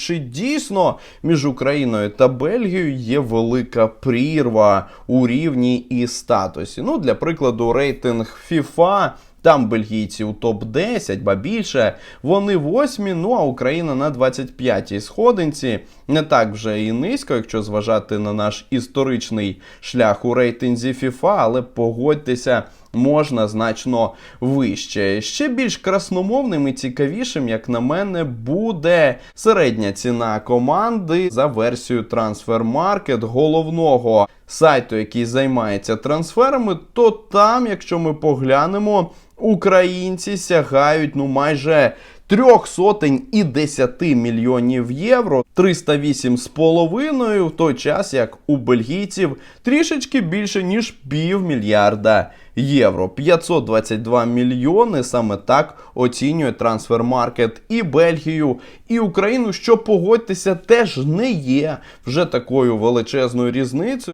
чи дійсно між Україною та Бельгією є велика прірва у рівні і статусі. Ну, для прикладу, рейтинг FIFA. Там бельгійці у топ-10, ба більше. Вони восьмі, ну а Україна на 25-й сходинці. Не так вже і низько, якщо зважати на наш історичний шлях у рейтинзі FIFA, але погодьтеся, можна значно вище. Ще більш красномовним і цікавішим, як на мене, буде середня ціна команди за версією Transfermarkt головного сайту, який займається трансферами. То там, якщо ми поглянемо, українці сягають ну майже трьох сотень і 10 мільйонів євро, 308 з половиною, в той час як у бельгійців трішечки більше ніж півмільярда євро. 522 мільйони саме так оцінює трансфермаркет і Бельгію, і Україну, що погодьтеся, теж не є вже такою величезною різницею.